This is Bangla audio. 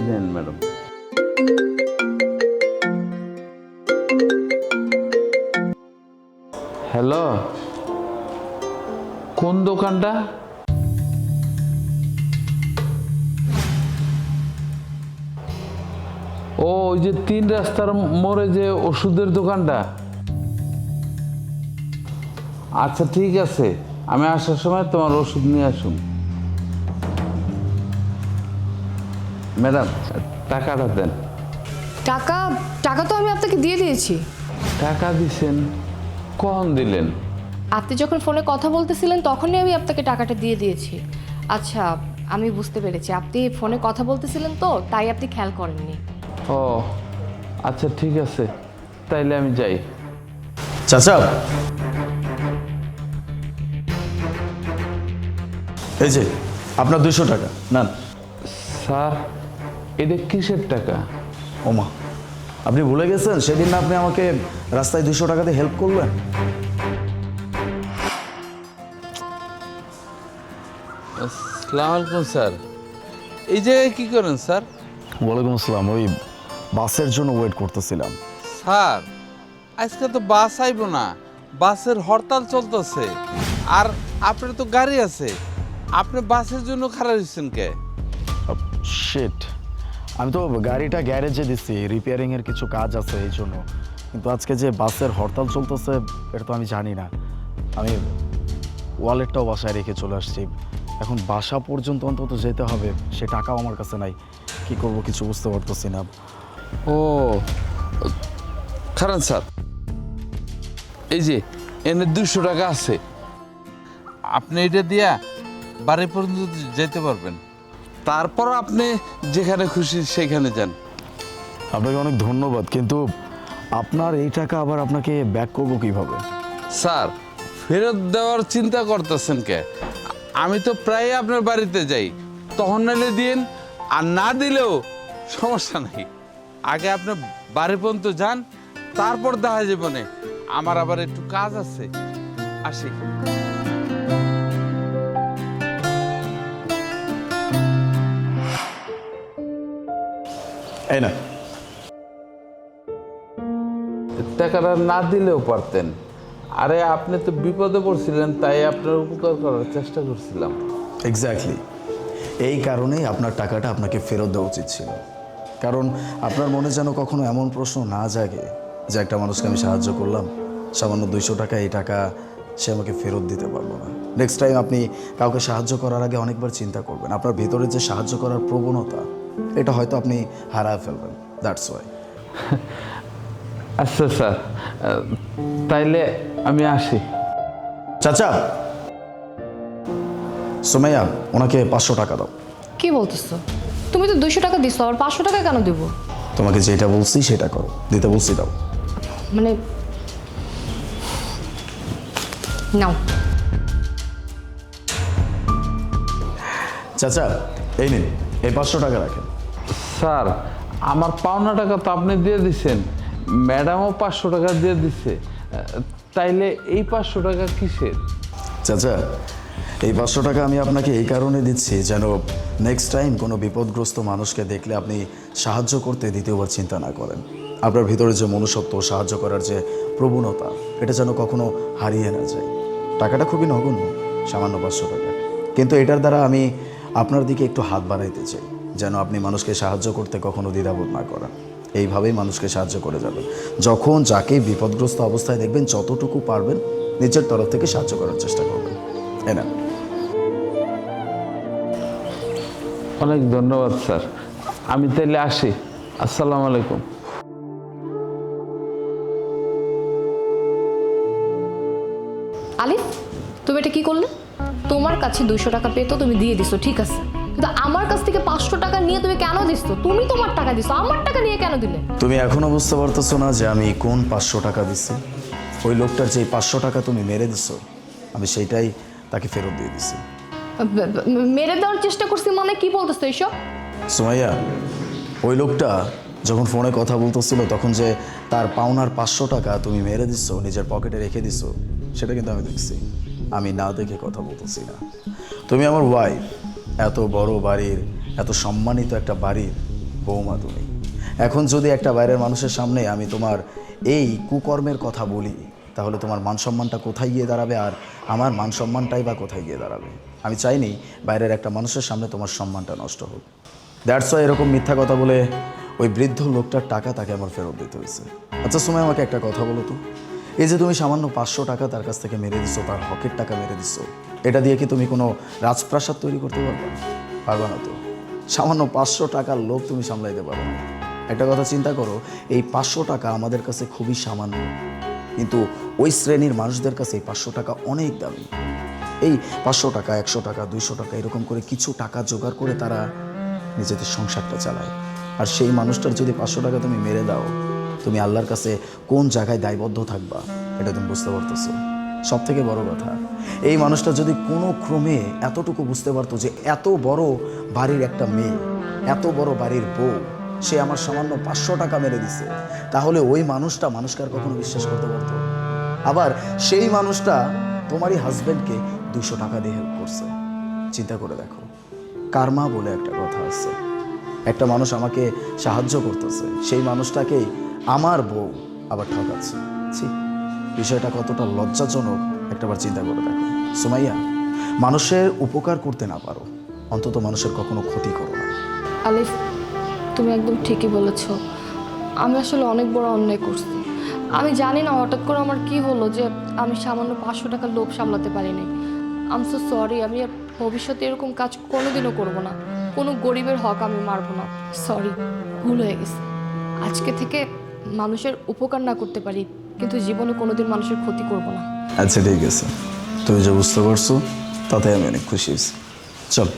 নেন, ম্যাডাম। হ্যালো? কোন দোকানটা? ও, ওই যে তিন রাস্তার মোড়ে যে ওষুধের দোকানটা। আচ্ছা ঠিক আছে। আমি আসার সময় তোমার ওষুধ নিয়ে আসুন। ম্যাডাম টাকাটা দেন। টাকা টাকা তো আমি আপনাকে দিয়ে দিয়েছি। টাকা দিছেন? কখন দিলেন? আপনি যখন ফোনে কথা বলতেছিলেন তখনই আমি আপনাকে টাকাটা দিয়ে দিয়েছি। আচ্ছা আমি বুঝতে পেরেছি। আপনি ফোনে কথা বলতেছিলেন তো তাই আপনি খেয়াল করেননি। ও আচ্ছা ঠিক আছে। তাইলে আমি যাই। চাচা। এই যে আপনার দুশো টাকা নেন। স্যার এটা কিসের টাকা? ওমা আপনি ভুলে গেছেন? সেদিন না আপনি আমাকে রাস্তায় দুশো টাকাতে হেল্প করলেন? আসসালামু আলাইকুম স্যার। এই জায়গায় কি করেন স্যার? ওয়ালাইকুম আসসালাম। ওই বাসের জন্য ওয়েট করতেছিলাম। স্যার আজকে তো বাস আইব না। বাসের হরতাল চলতেছে। আর আপনার তো গাড়ি আছে। আপনি বাসের জন্য খারাপ হচ্ছেন কে? শিট আমি তো গাড়িটা গ্যারেজে দিচ্ছি রিপেয়ারিং এর কিছু কাজ আছে এই জন্য। কিন্তু আজকে যে বাসের হরতাল চলতেছে, এটা তো আমি জানি না। আমি ওয়ালেটটাও বাসায় রেখে চলে আসছি। এখন বাসা পর্যন্ত অন্তত যেতে হবে, সে টাকাও আমার কাছে নাই। কি করব কিছু বুঝতে পারতেছি না। ও, খারান স্যার, এই যে, এনে দুশো টাকা আছে। আপনি এটা দিয়া বাড়ি পর্যন্ত যেতে পারবেন। তারপর আপনি যেখানে খুশি সেখানে যান। আপনাকে অনেক ধন্যবাদ কিন্তু আপনার এই টাকা আবার আপনাকে ব্যাক করব কীভাবে? স্যার ফেরত দেওয়ার চিন্তা করতেছেন কে? আমি তো প্রায় আপনার বাড়িতে যাই। তখন নালে দিন আর না দিলেও সমস্যা নাই। আগে আপনি বাড়ি পর্যন্ত যান তারপর দেখা যাবে আমার আবার একটু কাজ আছে আসি। এই না। টাকাটা না দিলেও পারতেন। আরে আপনি তো বিপদে পড়ছিলেন তাই আপনার উপকার করার চেষ্টা করছিলাম। এক্স্যাক্টলি এই কারণেই আপনার টাকাটা আপনাকে ফেরত দেওয়া উচিত ছিল। কারণ আপনার মনে যেন কখনো এমন প্রশ্ন না জাগে যে একটা মানুষকে আমি সাহায্য করলাম। সামান্য দুইশো টাকা এই টাকা সে আমাকে ফেরত দিতে পারল না। নেক্সট টাইম আপনি কাউকে সাহায্য করার আগে অনেকবার চিন্তা করবেন। আপনার ভেতরে যে সাহায্য করার প্রবণতা এটা হয়তো আপনি হারায় ফেলবেন দ্যাটস ওয়াই আচ্ছা স্যার তাইলে আমি আসি। চাচা সোমাইয়া ওনাকে পাঁচশো টাকা দাও। কি বলতেছো? তুমি তো দুশো টাকা দিছো আর পাঁচশো টাকা কেন দেবো? তোমাকে যেটা বলছি সেটা করো দিতে বলছি দাও। মানে নাও। চাচা এই নিন এই পাঁচশো টাকা রাখেন। স্যার, আমার পাওনা টাকা তো আপনি দিয়ে দিছেন। ম্যাডামও পাঁচশো টাকা দিয়ে দিছে। তাইলে এই পাঁচশো টাকা কিসের? চাচা, এই পাঁচশো টাকা আমি আপনাকে এই কারণে দিচ্ছি যেন নেক্সট টাইম কোনো বিপদগ্রস্ত মানুষকে দেখলে আপনি সাহায্য করতে দ্বিতীয়বার চিন্তা না করেন। আপনার ভিতরে যে মনুষ্যত্ব, সাহায্য করার যে প্রবণতা, এটা যেন কখনো হারিয়ে না যায়। টাকাটা খুবই নগণ্য, সামান্য পাঁচশো টাকা। কিন্তু এটার দ্বারা আমি আপনার দিকে একটু হাত বাড়াইতে চাই। যেন আপনি মানুষকে সাহায্য করতে কখনো দ্বিধাবোধ না করেন। এইভাবেই মানুষকে সাহায্য করে যাবেন। যখন যাকে বিপদগ্রস্ত অবস্থায় দেখবেন যতটুকু পারবেন নিজের তরফ থেকে সাহায্য করার চেষ্টা করবেন। এনা অনেক ধন্যবাদ স্যার। আমি তাহলে আসি। আসসালামু আলাইকুম। আলিফ তুমি এটা কি করলে? তোমার কাছে দুইশো টাকা পেতো তুমি দিয়ে দিছো ঠিক আছে। কিন্তু আমার কাছ থেকে পাঁচশো টাকা নিয়ে তুমি কেন দিছো? তুমি তোমার টাকা দিছো আমার টাকা নিয়ে কেন দিলে? তুমি এখনও বুঝতে পারতেছো না যে আমি কোন পাঁচশো টাকা দিচ্ছি ওই লোকটার যে পাঁচশো টাকা তুমি মেরে দিছো আমি সেইটাই তাকে ফেরত দিয়ে দিছি। মেরে দেওয়ার চেষ্টা করছি মানে কি বলতেছো এইসব? সুমাইয়া ওই লোকটা যখন ফোনে কথা বলতেছিল তখন যে তার পাওনার পাঁচশো টাকা তুমি মেরে দিচ্ছ নিজের পকেটে রেখে দিছো সেটা কিন্তু আমি দেখছি। আমি না দেখে কথা বলতেছি না। তুমি আমার ওয়াইফ এত বড় বাড়ির, এত সম্মানিত একটা বাড়ির বৌমা তুমি। এখন যদি একটা বাইরের মানুষের সামনে আমি তোমার এই কুকর্মের কথা বলি, তাহলে তোমার মান সম্মানটা কোথায় গিয়ে দাঁড়াবে আর আমার মান সম্মানটাই বা কোথায় গিয়ে দাঁড়াবে? আমি চাইনি বাইরের একটা মানুষের সামনে তোমার সম্মানটা নষ্ট হোক। দ্যাটস ওয়াই এরকম মিথ্যা কথা বলে ওই বৃদ্ধ লোকটার টাকা তাকে আমার ফেরত দিতে হয়েছে। আচ্ছা সময় আমাকে একটা কথা বলো তো। এই যে তুমি সামান্য পাঁচশো টাকা তার কাছ থেকে মেরে দিছো, তার হকের টাকা মেরে দিছো এটা দিয়ে কি তুমি কোনো রাজপ্রাসাদ তৈরি করতে পারবে? পারবে না তো। সামান্য পাঁচশো টাকার লোক তুমি সামলাইতে পারবে না। একটা কথা চিন্তা করো, এই পাঁচশো টাকা আমাদের কাছে খুবই সামান্য। কিন্তু ওই শ্রেণির মানুষদের কাছে এই পাঁচশো টাকা অনেক দামি। এই পাঁচশো টাকা, একশো টাকা, দুইশো টাকা এরকম করে কিছু টাকা জোগাড় করে তারা নিজেদের সংসারটা চালায়। আর সেই মানুষটার যদি পাঁচশো টাকা তুমি মেরে দাও, তুমি আল্লাহর কাছে কোন জায়গায় দায়বদ্ধ থাকবা, এটা তুমি বুঝতে পারতেছো। সব থেকে বড় কথা, এই মানুষটা যদি কোনো ক্রমে এতটুকু বুঝতে পারতো যে এত বড় বাড়ির একটা মেয়ে, এত বড় বাড়ির বউ, সে আমার সামান্য পাঁচশো টাকা মেরে দিছে, তাহলে ওই মানুষটা মানুষকে আর কখনো বিশ্বাস করতে পারতো? আবার সেই মানুষটা তোমারই হাজবেন্ডকে দুশো টাকা দিয়ে হেল্প করছে। চিন্তা করে দেখো, কার্মা বলে একটা কথা আছে, একটা মানুষ আমাকে সাহায্য করতেছে, সেই মানুষটাকেই আমার বউ আবার ঠকাচ্ছে। ছি। বিষয়টা কতটা লজ্জাজনক, একটাবার চিন্তা করে দেখো। সুমাইয়া, মানুষের উপকার করতে না পারো, অন্তত মানুষের কখনো ক্ষতি করো না। আলিফ, তুমি একদম ঠিকই বলেছ। আমি আসলে অনেক বড় অন্যায় করছি। আমি জানি না হঠাৎ করে আমার কি হলো যে আমি সামান্য পাঁচশো টাকার লোভ সামলাতে পারিনি। আম সো সরি আমি আর ভবিষ্যতে এরকম কাজ কোনোদিনও করব না। কোনো গরিবের হক আমি মারবো না। সরি ভুল হয়ে গেছে। আজকে থেকে মানুষের উপকার না করতে পারি। কিন্তু জীবনে কোনোদিন মানুষের ক্ষতি করব না। আচ্ছা ঠিক আছে। তুমি যা বুঝতে পারছ তাতে আমি অনেক খুশি হয়েছি। চল।